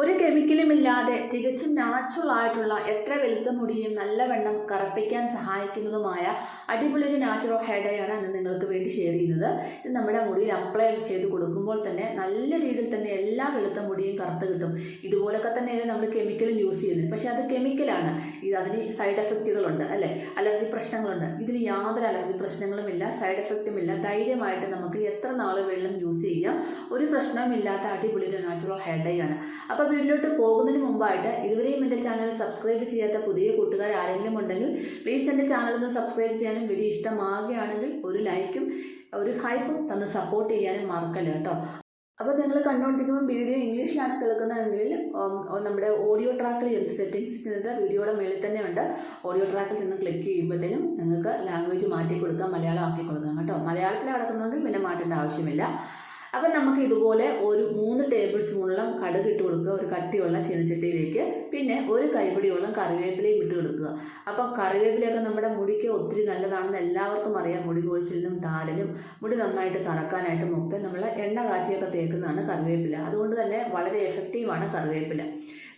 ഒരു കെമിക്കലും ഇല്ലാതെ തികച്ചും നാച്ചുറൽ ആയിട്ടുള്ള എത്ര വെളുത്ത മുടിയും നല്ലവണ്ണം കറപ്പിക്കാൻ സഹായിക്കുന്നതുമായ അടിപൊളി ഒരു നാച്ചുറൽ ഹെയർ ഡൈ ആണ് നിങ്ങൾക്ക് വേണ്ടി ഷെയർ ചെയ്യുന്നത്. ഇത് നമ്മുടെ മുടിയിൽ അപ്ലൈ ചെയ്ത് കൊടുക്കുമ്പോൾ തന്നെ നല്ല രീതിയിൽ തന്നെ എല്ലാ വെളുത്ത മുടിയും കറുത്ത് കിട്ടും. ഇതുപോലൊക്കെ തന്നെയാണ് നമ്മൾ കെമിക്കലും യൂസ് ചെയ്യുന്നത്. പക്ഷേ അത് കെമിക്കലാണ് ഇത് അതിന് സൈഡ് എഫക്റ്റുകളുണ്ട് അല്ലേ? അലർജി പ്രശ്നങ്ങളുണ്ട്. ഇതിന് യാതൊരു അലർജി പ്രശ്നങ്ങളുമില്ല സൈഡ് എഫക്റ്റും ഇല്ല. ധൈര്യമായിട്ട് നമുക്ക് എത്ര നാൾ വെള്ളം യൂസ് ചെയ്യാം. ഒരു പ്രശ്നവുമില്ലാത്ത അടിപൊളി ഒരു നാച്ചുറൽ ഹെയർ ഡൈ ആണ്. അപ്പോൾ വീട്ടിലോട്ട് പോകുന്നതിന് മുമ്പായിട്ട് ഇതുവരെയും എന്റെ ചാനൽ സബ്സ്ക്രൈബ് ചെയ്യാത്ത പുതിയ കൂട്ടുകാർ ആരെങ്കിലും ഉണ്ടെങ്കിൽ പ്ലീസ് എന്റെ ചാനൽ ഒന്ന് സബ്സ്ക്രൈബ് ചെയ്യാനും വീഡിയോ ഇഷ്ടമാകുകയാണെങ്കിൽ ഒരു ലൈക്കും ഒരു ഹൈപ്പും തന്ന് സപ്പോർട്ട് ചെയ്യാനും മറക്കല്ല കേട്ടോ. അപ്പോൾ നിങ്ങൾ കണ്ടുകൊണ്ടിരിക്കുമ്പോൾ വീഡിയോ ഇംഗ്ലീഷിലാണ് കേൾക്കുന്നതെങ്കിൽ നമ്മുടെ ഓഡിയോ ട്രാക്കിൽ ചെന്ന് സെറ്റിങ്സ് ചെന്നിട്ട് വീഡിയോയുടെ മേളിൽ തന്നെ ഉണ്ട്. ഓഡിയോ ട്രാക്കിൽ ചെന്ന് ക്ലിക്ക് ചെയ്യുമ്പോഴത്തേനും നിങ്ങൾക്ക് ലാംഗ്വേജ് മാറ്റി കൊടുക്കാം മലയാളം ആക്കി കൊടുക്കാം കേട്ടോ. മലയാളത്തിൽ കിടക്കുന്നതെങ്കിൽ പിന്നെ മാറ്റേണ്ട ആവശ്യമില്ല. അപ്പം നമുക്ക് ഇതുപോലെ ഒരു മൂന്ന് ടേബിൾ സ്പൂണോളം കടുക് ഇട്ട് കൊടുക്കുക. ഒരു കട്ടിയുള്ള ചീനച്ചട്ടിയിലേക്ക് പിന്നെ ഒരു കൈപിടിയോളം കറിവേപ്പിലയും ഇട്ട് കൊടുക്കുക. അപ്പം കറിവേപ്പിലയൊക്കെ നമ്മുടെ മുടിക്ക് ഒത്തിരി നല്ലതാണെന്ന് എല്ലാവർക്കും അറിയാം. മുടി കൊഴിച്ചിലിനും താരനും മുടി നന്നായിട്ട് കറക്കാനായിട്ടും ഒക്കെ നമ്മൾ എണ്ണ കാച്ചിയൊക്കെ തേക്കുന്നതാണ് കറിവേപ്പില. അതുകൊണ്ട് തന്നെ വളരെ എഫക്റ്റീവാണ് കറിവേപ്പില.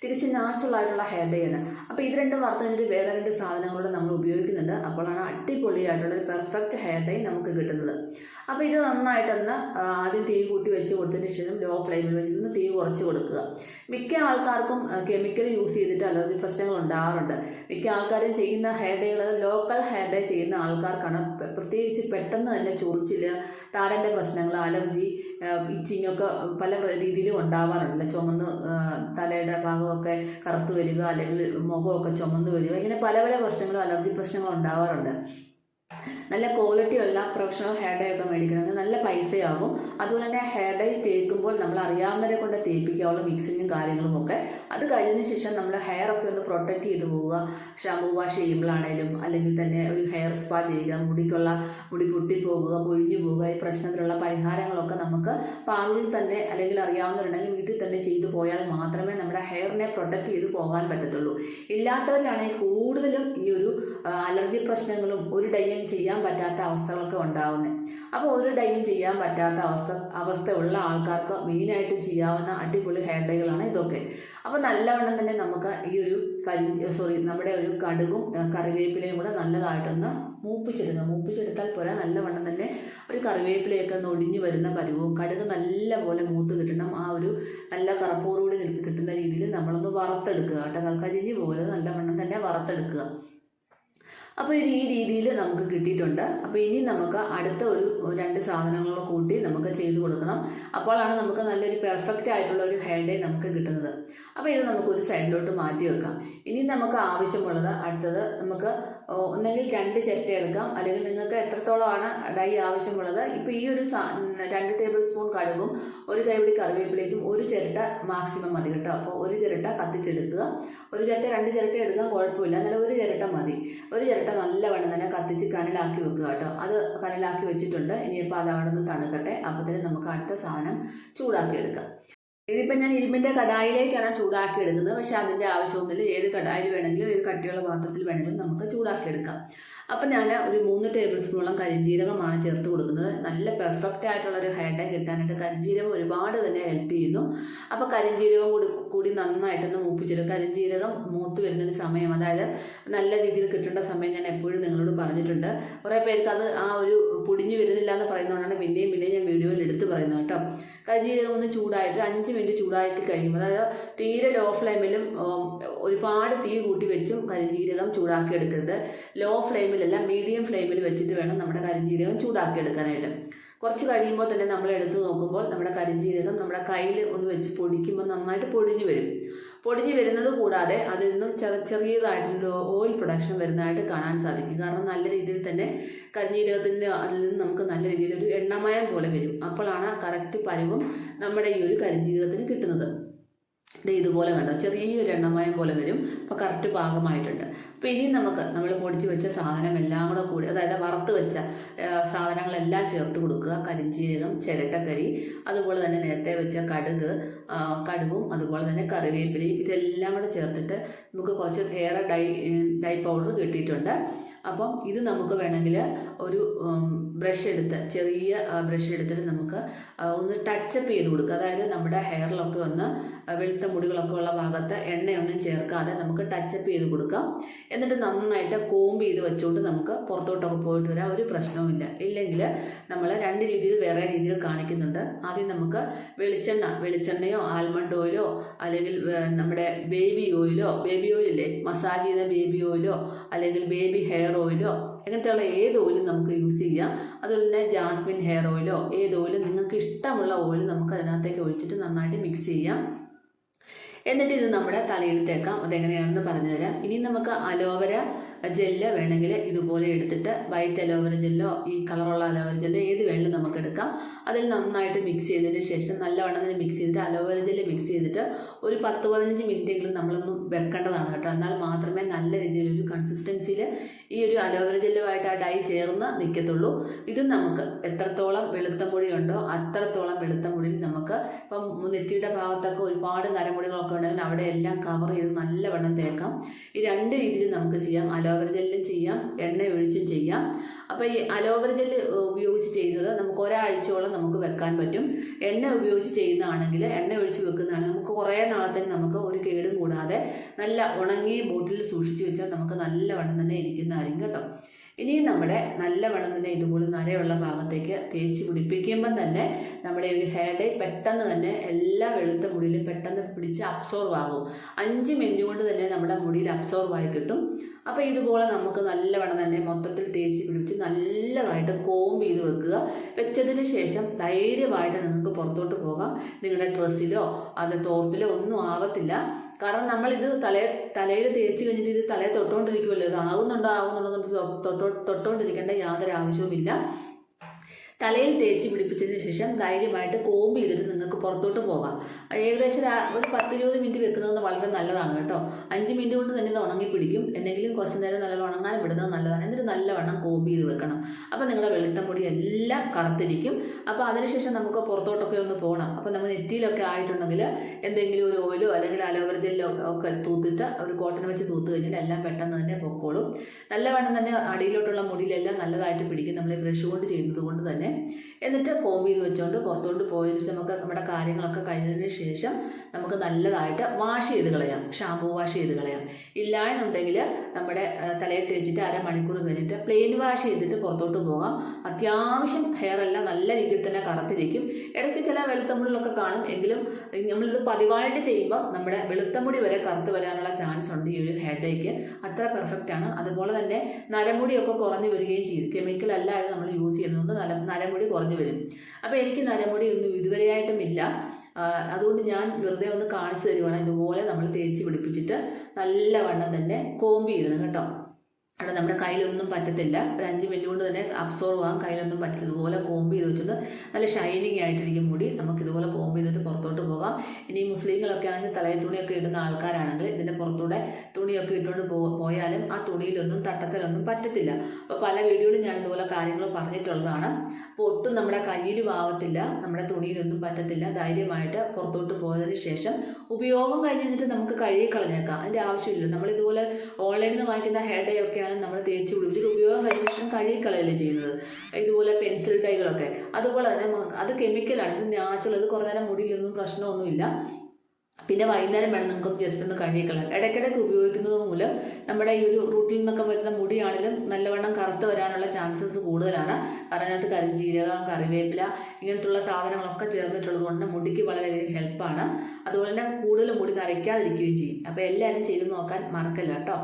തിരിച്ച് നാച്ചുറൽ ആയിട്ടുള്ള ഹെയർ ഡേ ആണ്. അപ്പോൾ ഇത് രണ്ടും വറുത്ത് കഴിഞ്ഞിട്ട് വേറെ രണ്ട് സാധനങ്ങളൂടെ നമ്മൾ ഉപയോഗിക്കുന്നുണ്ട്. അപ്പോഴാണ് അടിപൊളിയായിട്ടുള്ള ഒരു പെർഫെക്റ്റ് ഹെയർ ഡേ നമുക്ക് കിട്ടുന്നത്. അപ്പോൾ ഇത് നന്നായിട്ടൊന്ന് ആദ്യം തീ കൂട്ടി വെച്ച് കൊടുത്തതിന് ശേഷം ലോ ഫ്ലെയിമിൽ വെച്ചിട്ട് തീ കുറച്ച് കൊടുക്കുക. മിക്ക ആൾക്കാർക്കും കെമിക്കൽ യൂസ് ചെയ്തിട്ട് അലർജി പ്രശ്നങ്ങൾ ഉണ്ടാകാറുണ്ട്. മിക്ക ആൾക്കാരും ചെയ്യുന്ന ഹെയർ ഡേകൾ ലോക്കൽ ഹെയർ ഡേ ചെയ്യുന്ന ആൾക്കാർക്കാണ് പ്രത്യേകിച്ച് പെട്ടെന്ന് തന്നെ ചൊറിച്ചിൽ താരന്റെ പ്രശ്നങ്ങൾ അലർജി ഇച്ചിങ് ഒക്കെ പല രീതിയിലും ഉണ്ടാവാറുണ്ട്. ചുമന്ന് തലയുടെ ഭാഗമൊക്കെ കറുത്ത് വരിക അല്ലെങ്കിൽ മുഖമൊക്കെ ചുമന്ന് വരിക ഇങ്ങനെ പല പല പ്രശ്നങ്ങളും അലർജി പ്രശ്നങ്ങളും ഉണ്ടാവാറുണ്ട്. നല്ല ക്വാളിറ്റി ഉള്ള പ്രൊഫഷണൽ ഹെയർ ഡൈ ഒക്കെ മേടിക്കണമെങ്കിൽ നല്ല പൈസയാകും. അതുപോലെ തന്നെ ഹെയർ ഡൈ തേക്കുമ്പോൾ നമ്മൾ അറിയാവുന്നവരെ കൊണ്ട് തേപ്പിക്കാവുള്ള മിക്സിങ്ങും കാര്യങ്ങളും ഒക്കെ. അത് കഴിഞ്ഞതിന് ശേഷം നമ്മൾ ഹെയർ ഒക്കെ ഒന്ന് പ്രൊട്ടക്റ്റ് ചെയ്ത് പോവുക. ഷാമ്പൂ വാഷ് ചെയ്യുമ്പോഴാണേലും അല്ലെങ്കിൽ തന്നെ ഒരു ഹെയർ സ്പാ ചെയ്യുക മുടിക്കുള്ള മുടി പൊട്ടിപ്പോകുക പൊഴിഞ്ഞു പോവുക ഈ പ്രശ്നത്തിലുള്ള പരിഹാരങ്ങളൊക്കെ നമുക്ക് പാർലറിൽ തന്നെ അല്ലെങ്കിൽ അറിയാവുന്നവരുണ്ടെങ്കിൽ വീട്ടിൽ തന്നെ ചെയ്തു പോയാൽ മാത്രമേ നമ്മുടെ ഹെയറിനെ പ്രൊട്ടക്റ്റ് ചെയ്ത് പോകാൻ പറ്റത്തുള്ളൂ. ഇല്ലാത്തവരിലാണെങ്കിൽ കൂടുതലും ഈ ഒരു അലർജി പ്രശ്നങ്ങളും ഒരു ഡൈയും ചെയ്യാൻ പറ്റാത്ത അവസ്ഥകളൊക്കെ ഉണ്ടാകുന്നത് അപ്പോൾ ഒരു ഡൈയും ചെയ്യാൻ പറ്റാത്ത അവസ്ഥ അവസ്ഥയുള്ള ആൾക്കാർക്ക് മെയിനായിട്ട് ചെയ്യാവുന്ന അടിപൊളി ഹെയർ ഡൈകളാണ് ഇതൊക്കെ. അപ്പോൾ നല്ലവണ്ണം തന്നെ നമുക്ക് ഈ ഒരു കരി സോറി നമ്മുടെ ഒരു കടുകും കറിവേപ്പിലയും കൂടെ നല്ലതായിട്ടൊന്ന് മൂപ്പിച്ചെടുക്കുക മൂപ്പിച്ചെടുത്താൽ പോരാ നല്ലവണ്ണം തന്നെ ഒരു കറിവേപ്പിലയൊക്കെ ഒന്ന് ഒടിഞ്ഞു വരുന്ന പരുവും കടുക് നല്ലപോലെ മൂത്ത് കിട്ടണം. ആ ഒരു നല്ല കറപ്പോടുകൂടി കിട്ടുന്ന രീതിയിൽ നമ്മളൊന്ന് വറുത്തെടുക്കുക കേട്ടോ. കരിഞ്ഞു പോലെ നല്ലവണ്ണം തന്നെ വറുത്തെടുക്കുക. അപ്പോൾ ഇത് ഈ രീതിയിൽ നമുക്ക് കിട്ടിയിട്ടുണ്ട്. അപ്പോൾ ഇനി നമുക്ക് അടുത്ത ഒരു രണ്ട് സാധനങ്ങൾ കൂട്ടി നമുക്ക് ചെയ്ത് കൊടുക്കണം. അപ്പോഴാണ് നമുക്ക് നല്ലൊരു പെർഫെക്റ്റ് ആയിട്ടുള്ള ഒരു ഹെയർ ഡേ നമുക്ക് കിട്ടുന്നത്. അപ്പോൾ ഇത് നമുക്ക് ഒരു സൈഡിലോട്ട് മാറ്റി വെക്കാം. ഇനി നമുക്ക് ആവശ്യമുള്ളത് അടുത്തത് നമുക്ക് ഒന്നെങ്കിൽ രണ്ട് ചിരട്ട എടുക്കാം. അല്ലെങ്കിൽ നിങ്ങൾക്ക് എത്രത്തോളമാണ് ഡൈ ആവശ്യമുള്ളത്? ഇപ്പോൾ ഈ ഒരു രണ്ട് ടേബിൾ സ്പൂൺ കടുകും ഒരു കൈപിടി കറിവേപ്പിലേക്കും ഒരു ചിരട്ട മാക്സിമം മതി കേട്ടോ. അപ്പോൾ ഒരു ചിരട്ട കത്തിച്ചെടുക്കുക. ഒരു ചിരട്ട രണ്ട് ചിരട്ട എടുക്കാൻ കുഴപ്പമില്ല. എന്നാലും ഒരു ചിരട്ട മതി. ഒരു ചിരട്ട നല്ലവണ്ണം തന്നെ കത്തിച്ച് കനലാക്കി വെക്കുക കേട്ടോ. അത് കനലാക്കി വെച്ചിട്ടുണ്ട്. ഇനിയിപ്പോൾ അത് അവിടെ നിന്ന് തണുക്കട്ടെ. അപ്പോഴത്തേനും നമുക്ക് അടുത്ത സാധനം ചൂടാക്കി എടുക്കാം. ഇതിപ്പോൾ ഞാൻ ഇരുമ്പിന്റെ കടായിലേക്കാണ് ചൂടാക്കി എടുക്കുന്നത് പക്ഷേ അതിന്റെ ആവശ്യമൊന്നുമില്ല. ഏത് കടായിൽ വേണമെങ്കിലും ഏത് കട്ടിയുള്ള പാത്രത്തിൽ വേണമെങ്കിലും നമുക്ക് ചൂടാക്കി എടുക്കാം അപ്പം ഞാൻ ഒരു മൂന്ന് ടേബിൾ സ്പൂണോളം കരിഞ്ജീരകമാണ് ചേർത്ത് കൊടുക്കുന്നത്. നല്ല പെർഫെക്റ്റ് ആയിട്ടുള്ള ഒരു ഹെയർ ഡൈ കിട്ടാനായിട്ട് കരിഞ്ജീരകം ഒരുപാട് തന്നെ ഹെൽപ്പ് ചെയ്യുന്നു. അപ്പോൾ കരിഞ്ജീരകം കൂടി കൂടി നന്നായിട്ടൊന്ന് മൂപ്പിച്ചെടുക്കും കരിഞ്ജീരകം മൂത്ത് വരുന്നൊരു സമയം അതായത് നല്ല രീതിയിൽ കിട്ടേണ്ട സമയം ഞാൻ എപ്പോഴും നിങ്ങളോട് പറഞ്ഞിട്ടുണ്ട്. കുറേ പേർക്ക് അത് ആ ഒരു പൊടിഞ്ഞു വരുന്നില്ല എന്ന് പറയുന്നതുകൊണ്ടാണ് പിന്നെയും പിന്നെയും ഞാൻ വീഡിയോയിൽ എടുത്ത് പറയുന്നത് കേട്ടോ. കരിഞ്ജീരകം ഒന്ന് ചൂടായിട്ട് അഞ്ച് മിനിറ്റ് ചൂടായിട്ട് കഴിയുമ്പോൾ അതായത് തീരെ ലോ ഫ്ലെയിമിലും ഒരുപാട് തീ കൂട്ടി വെച്ചും കരിഞ്ജീരകം ചൂടാക്കി എടുക്കരുത് ലോ ഫ്ലെയിമിലല്ല മീഡിയം ഫ്ലെയിമിൽ വെച്ചിട്ട് വേണം നമ്മുടെ കരിഞ്ജീരകം ചൂടാക്കി എടുക്കാനായിട്ട് കുറച്ച് കഴിയുമ്പോൾ തന്നെ നമ്മൾ എടുത്ത് നോക്കുമ്പോൾ നമ്മുടെ കരിഞ്ജീരകം നമ്മുടെ കയ്യിൽ ഒന്ന് വെച്ച് പൊടിക്കുമ്പോൾ നന്നായിട്ട് പൊടിഞ്ഞു വരും. പൊടിഞ്ഞു വരുന്നത് കൂടാതെ അതിൽ നിന്നും ചെറു ചെറിയതായിട്ടുള്ള ഓയിൽ പ്രൊഡക്ഷൻ വരുന്നതായിട്ട് കാണാൻ സാധിക്കും. കാരണം നല്ല രീതിയിൽ തന്നെ കരിഞ്ഞീരകത്തിന്റെ അതിൽ നിന്ന് നമുക്ക് നല്ല രീതിയിൽ ഒരു എണ്ണമയം പോലെ വരും. അപ്പോഴാണ് കറക്റ്റ് പരുവം നമ്മുടെ ഈ ഒരു കരിഞ്ജീരകത്തിന് കിട്ടുന്നത്. ദേ ഇതുപോലെ കണ്ടോ? ചെറിയൊരു എണ്ണമയം പോലെ വരും. അപ്പോൾ കറക്റ്റ് പാകമായിട്ടുണ്ട്. അപ്പോൾ ഇനി നമുക്ക് നമ്മൾ പൊടിച്ച് വെച്ച സാധനം എല്ലാം കൂടെ കൂടി അതായത് വറുത്ത് വെച്ച സാധനങ്ങളെല്ലാം ചേർത്ത് കൊടുക്കുക. കരിഞ്ചീരകം ചിരട്ടക്കരി അതുപോലെ തന്നെ നേരത്തെ വെച്ച കടുക് കടുകും അതുപോലെ തന്നെ കറിവേപ്പിലയും ഇതെല്ലാം കൂടെ ചേർത്തിട്ട് നമുക്ക് കുറച്ച് ഏറെ ഡൈ ഡൈ പൗഡർ കിട്ടിയിട്ടുണ്ട്. അപ്പം ഇത് നമുക്ക് വേണമെങ്കിൽ ഒരു ബ്രഷ് എടുത്ത് ചെറിയ ബ്രഷ് എടുത്തിട്ട് നമുക്ക് ഒന്ന് ടച്ചപ്പ് ചെയ്ത് കൊടുക്കുക. അതായത് നമ്മുടെ ഹെയറിലൊക്കെ ഒന്ന് വെളുത്ത മുടികളൊക്കെ ഉള്ള ഭാഗത്ത് എണ്ണയൊന്നും ചേർക്കാതെ നമുക്ക് ടച്ചപ്പ് ചെയ്ത് കൊടുക്കാം. എന്നിട്ട് നന്നായിട്ട് കോമ്പ് ചെയ്ത് വെച്ചുകൊണ്ട് നമുക്ക് പുറത്തോട്ടൊക്കെ പോയിട്ട് വരാം ഒരു പ്രശ്നവുമില്ല. ഇല്ലെങ്കിൽ നമ്മൾ രണ്ട് രീതിയിൽ വേറെ രീതിയിൽ കാണിക്കുന്നുണ്ട്. ആദ്യം നമുക്ക് വെളിച്ചെണ്ണ വെളിച്ചെണ്ണയോ ആൽമണ്ട് ഓയിലോ അല്ലെങ്കിൽ നമ്മുടെ ബേബി ഓയിലോ ബേബി ഓയിലില്ലേ മസാജ് ചെയ്ത ബേബി ഓയിലോ അല്ലെങ്കിൽ ബേബി ഹെയർ ഓയിലോ അങ്ങനത്തെയുള്ള ഏത് ഓയിലും നമുക്ക് യൂസ് ചെയ്യാം. അതുപോലെ തന്നെ ജാസ്മിൻ ഹെയർ ഓയിലോ ഏത് ഓയിലും നിങ്ങൾക്ക് ഇഷ്ടമുള്ള ഓയിൽ നമുക്ക് അതിനകത്തേക്ക് ഒഴിച്ചിട്ട് നന്നായിട്ട് മിക്സ് ചെയ്യാം. എന്നിട്ട് ഇത് നമ്മുടെ തലയിൽ തേക്കാം അതെങ്ങനെയാണെന്ന് പറഞ്ഞുതരാം. ഇനി നമുക്ക് അലോവര ജെല്ല് വേണമെങ്കിൽ ഇതുപോലെ എടുത്തിട്ട് വൈറ്റ് അലോവര ജെല്ലോ ഈ കളറുള്ള അലോവര ജെല്ലോ ഏത് വേണമെങ്കിലും നമുക്ക് എടുക്കാം. അതിൽ നന്നായിട്ട് മിക്സ് ചെയ്തതിന് ശേഷം നല്ലവണ്ണം തന്നെ മിക്സ് ചെയ്തിട്ട് അലോവര ജെല്ല് മിക്സ് ചെയ്തിട്ട് ഒരു പത്ത് പതിനഞ്ച് മിനിറ്റെങ്കിലും നമ്മളൊന്ന് വെക്കേണ്ടതാണ് കേട്ടോ. എന്നാൽ മാത്രമേ നല്ല രീതിയിൽ ഒരു കൺസിസ്റ്റൻസിയിൽ ഈ ഒരു അലോവര ജെല്ലുമായിട്ട് ആ ഡൈ ചേർന്ന് നിൽക്കത്തുള്ളൂ ഇത് നമുക്ക് എത്രത്തോളം വെളുത്ത മുടിയുണ്ടോ അത്രത്തോളം വെളുത്ത മുടിയിൽ നമുക്ക് ഇപ്പം നെറ്റിയുടെ ഭാഗത്തൊക്കെ ഒരുപാട് നരമുടികളൊക്കെ ഉണ്ടെങ്കിൽ അവിടെ എല്ലാം കവർ ചെയ്ത് നല്ലവണ്ണം തേക്കാം. ഈ രണ്ട് രീതിയിൽ നമുക്ക് ചെയ്യാം. അലോവര ജെല്ലും ചെയ്യാം എണ്ണ ഒഴിച്ചും ചെയ്യാം. അപ്പോൾ ഈ അലോവര ജെല്ല് ഉപയോഗിച്ച് ചെയ്യുന്നത് നമുക്ക് ഒരാഴ്ചയോളം നമുക്ക് വെക്കാൻ പറ്റും. എണ്ണ ഉപയോഗിച്ച് ചെയ്യുന്നതാണെങ്കിൽ എണ്ണ ഒഴിച്ച് വെക്കുന്നതാണെങ്കിൽ നമുക്ക് കുറേ നാളത്തേന് നമുക്ക് ഒരു കേടും കൂടാതെ നല്ല ഉണങ്ങി ബോട്ടിൽ സൂക്ഷിച്ച് വെച്ചാൽ നമുക്ക് നല്ല നല്ലവണ്ണം തന്നെ ഇരിക്കുന്നതായിരിക്കും കേട്ടോ. ഇനിയും നമ്മുടെ നല്ലവണ്ണം തന്നെ ഇതുപോലെ നരയുള്ള ഭാഗത്തേക്ക് തേച്ച് പിടിപ്പിക്കുമ്പം തന്നെ നമ്മുടെ ഒരു ഹെയർ ഡേ പെട്ടെന്ന് തന്നെ എല്ലാ വെളുത്ത മുടിയിലും പെട്ടെന്ന് പിടിച്ച് അബ്സോർവ് ആകും. അഞ്ച് മിനിറ്റ് കൊണ്ട് തന്നെ നമ്മുടെ മുടിയിൽ അബ്സോർവ് ആയി കിട്ടും. അപ്പോൾ ഇതുപോലെ നമുക്ക് നല്ലവണ്ണം തന്നെ മൊത്തത്തിൽ തേച്ച് പിടിപ്പിച്ച് നല്ലതായിട്ട് കോംബ് ചെയ്ത് വെക്കുക. വെച്ചതിന് ശേഷം ധൈര്യമായിട്ട് നിങ്ങൾക്ക് പുറത്തോട്ട് പോകാം. നിങ്ങളുടെ ഡ്രസ്സിലോ അത് തോർത്തിലോ ഒന്നും ആവത്തില്ല. കാരണം നമ്മൾ ഇത് തലേ തലയിൽ തേച്ച് കഴിഞ്ഞിട്ട് ഇത് തലയിൽ തൊട്ടുകൊണ്ടിരിക്കുമല്ലോ ഇത് ആവുന്നുണ്ടോ ആവുന്നുണ്ടോ തൊട്ടോ തൊട്ടുകൊണ്ടിരിക്കേണ്ട യാതൊരു ആവശ്യവുമില്ല. തലയിൽ തേച്ച് പിടിപ്പിച്ചതിന് ശേഷം ധൈര്യമായിട്ട് കോമ്പ് ചെയ്തിട്ട് നിങ്ങൾക്ക് പുറത്തോട്ട് പോകാം. ഏകദേശം ഒരു ഒരു പത്തിരുപത് മിനിറ്റ് വെക്കുന്നത് വളരെ നല്ലതാണ് കേട്ടോ. അഞ്ച് മിനിറ്റ് കൊണ്ട് തന്നെ ഇത് ഉണങ്ങി പിടിക്കും. എന്തെങ്കിലും കുറച്ച് നേരം നല്ല ഉണങ്ങാൻ വിടുന്നത് നല്ലതാണ്. എന്നിട്ട് നല്ലവണ്ണം കോമ്പ് ചെയ്ത് വെക്കണം. അപ്പോൾ നിങ്ങളുടെ വെളുത്ത മുടി എല്ലാം കറുത്തിരിക്കും. അപ്പോൾ അതിനുശേഷം നമുക്ക് പുറത്തോട്ടൊക്കെ ഒന്ന് പോകണം അപ്പോൾ നമ്മൾ നെറ്റിയിലൊക്കെ ആയിട്ടുണ്ടെങ്കിൽ എന്തെങ്കിലും ഒരു ഓയിലോ അല്ലെങ്കിൽ അലോവർ ജെല്ലോ ഒക്കെ തൂത്തിട്ട് ഒരു കോട്ടൺ വെച്ച് തൂത്ത് കഴിഞ്ഞാൽ എല്ലാം പെട്ടെന്ന് തന്നെ പൊക്കോളും. നല്ലവണ്ണം തന്നെ അടിയിലോട്ടുള്ള മുടിയിലെല്ലാം നല്ലതായിട്ട് പിടിക്കും. നമ്മൾ ബ്രഷ് കൊണ്ട് ചെയ്യുന്നത് കൊണ്ട് തന്നെ. എന്നിട്ട് കോമ്പ് ചെയ്ത് വെച്ചുകൊണ്ട് പുറത്തോട്ട് പോയതിന് നമുക്ക് നമ്മുടെ കാര്യങ്ങളൊക്കെ കഴിഞ്ഞതിന് ശേഷം നമുക്ക് നല്ലതായിട്ട് വാഷ് ചെയ്ത് കളയാം. ഷാമ്പൂ വാഷ് ചെയ്ത് കളയാം. ഇല്ല എന്നുണ്ടെങ്കിൽ നമ്മുടെ തലയിൽ തേച്ചിട്ട് അരമണിക്കൂർ കഴിഞ്ഞിട്ട് പ്ലെയിൻ വാഷ് ചെയ്തിട്ട് പുറത്തോട്ട് പോകാം. അത്യാവശ്യം ഹെയർ എല്ലാം നല്ല രീതിയിൽ തന്നെ കറുത്തിരിക്കും. ഇടയ്ക്ക് ചില വെളുത്തമുടികളൊക്കെ കാണും. എങ്കിലും നമ്മളിത് പതിവായിട്ട് ചെയ്യുമ്പോൾ നമ്മുടെ വെളുത്തമുടി വരെ കറുത്ത് വരാനുള്ള ചാൻസ് ഉണ്ട് ഈ ഒരു ഹെയർ ഡേക്ക് അത്ര പെർഫെക്റ്റ് ആണ്. അതുപോലെ തന്നെ നരമുടിയൊക്കെ കുറഞ്ഞു വരികയും ചെയ്യും. കെമിക്കൽ അല്ലാതെ നമ്മൾ യൂസ് ചെയ്യുന്നത് നര നരമുടി കുറഞ്ഞു വരും. അപ്പോൾ എനിക്ക് നരമുടി ഒന്നും ഇതുവരെയായിട്ടും ഇല്ല. ആ, അതുകൊണ്ട് ഞാൻ വെറുതെ ഒന്ന് കാണിച്ചു തരുവാണ്. ഇതുപോലെ നമ്മൾ തേച്ച് പിടിപ്പിച്ചിട്ട് നല്ലവണ്ണം തന്നെ കോമ്പ് ചെയ്യണം കേട്ടോ. അവിടെ നമ്മുടെ കയ്യിലൊന്നും പറ്റത്തില്ല. ഒരു അഞ്ച് മിനിറ്റ് കൊണ്ട് തന്നെ അബ്സോർവ് ആകാം കയ്യിലൊന്നും പറ്റില്ല. ഇതുപോലെ കോമ്പ് ചെയ്ത് വെച്ചിട്ട് നല്ല ഷൈനിങ് ആയിട്ടിരിക്കും മുടി. നമുക്ക് ഇതുപോലെ കോമ്പ് ചെയ്തിട്ട് പുറത്തോട്ട് പോകാം. ഇനി മുസ്ലിങ്ങളൊക്കെ ആണെങ്കിൽ തലയിൽ തുണിയൊക്കെ ഇടുന്ന ആൾക്കാരാണെങ്കിൽ ഇതിന്റെ പുറത്തൂടെ തുണിയൊക്കെ ഇട്ടുകൊണ്ട് പോയാലും ആ തുണിയിലൊന്നും തട്ടത്തിലൊന്നും പറ്റത്തില്ല. അപ്പോൾ പല വീഡിയോയിലും ഞാൻ ഇതുപോലെ കാര്യങ്ങൾ പറഞ്ഞിട്ടുള്ളതാണ്. അപ്പോൾ ഒട്ടും നമ്മുടെ കയ്യിലും ആവത്തില്ല നമ്മുടെ തുണിയിലൊന്നും പറ്റത്തില്ല. ധൈര്യമായിട്ട് പുറത്തോട്ട് പോയതിന് ശേഷം ഉപയോഗം കഴിഞ്ഞിട്ട് നമുക്ക് കഴുകി കളഞ്ഞേക്കാം. അതിന്റെ ആവശ്യമില്ല. നമ്മളിതുപോലെ ഓൺലൈനിൽ നിന്ന് വാങ്ങിക്കുന്ന ഹെയർ ഡേ ഒക്കെയാണ് നമ്മൾ തേച്ച് പിടിപ്പിച്ചിട്ട് ഉപയോഗം കഴിഞ്ഞ ശേഷം കഴുകി കളയല്ലേ ചെയ്യുന്നത്. ഇതുപോലെ പെൻസിൽ ഡൈകളൊക്കെ. അതുപോലെ തന്നെ അത് കെമിക്കലാണ് ഇത് നാച്ചുറൽ അത് കുറേ നേരം മുടിയിലൊന്നും പ്രശ്നമൊന്നുമില്ല. പിന്നെ വൈകുന്നേരം വേണം നിങ്ങൾക്ക് ജസ്റ്റ് ഒന്ന് കഴുകിക്കളയാം ഇടയ്ക്കിടയ്ക്ക് ഉപയോഗിക്കുന്നത് മൂലം നമ്മുടെ ഈ ഒരു റൂട്ടിൽ നിന്നൊക്കെ വരുന്ന മുടിയാണെങ്കിലും നല്ലവണ്ണം കറുത്ത് വരാനുള്ള ചാൻസസ് കൂടുതലാണ്. കാരണം അതിനകത്ത് കരിഞ്ജീരകം കറിവേപ്പില ഇങ്ങനത്തുള്ള സാധനങ്ങളൊക്കെ ചേർന്നിട്ടുള്ളത് കൊണ്ട് മുടിക്ക് വളരെയധികം ഹെൽപ്പാണ് അതുപോലെ തന്നെ കൂടുതൽ മുടി നരയ്ക്കാതിരിക്കുകയും ചെയ്യും. അപ്പോൾ എല്ലാവരും ചെയ്ത് നോക്കാൻ മറക്കല്ല കേട്ടോ.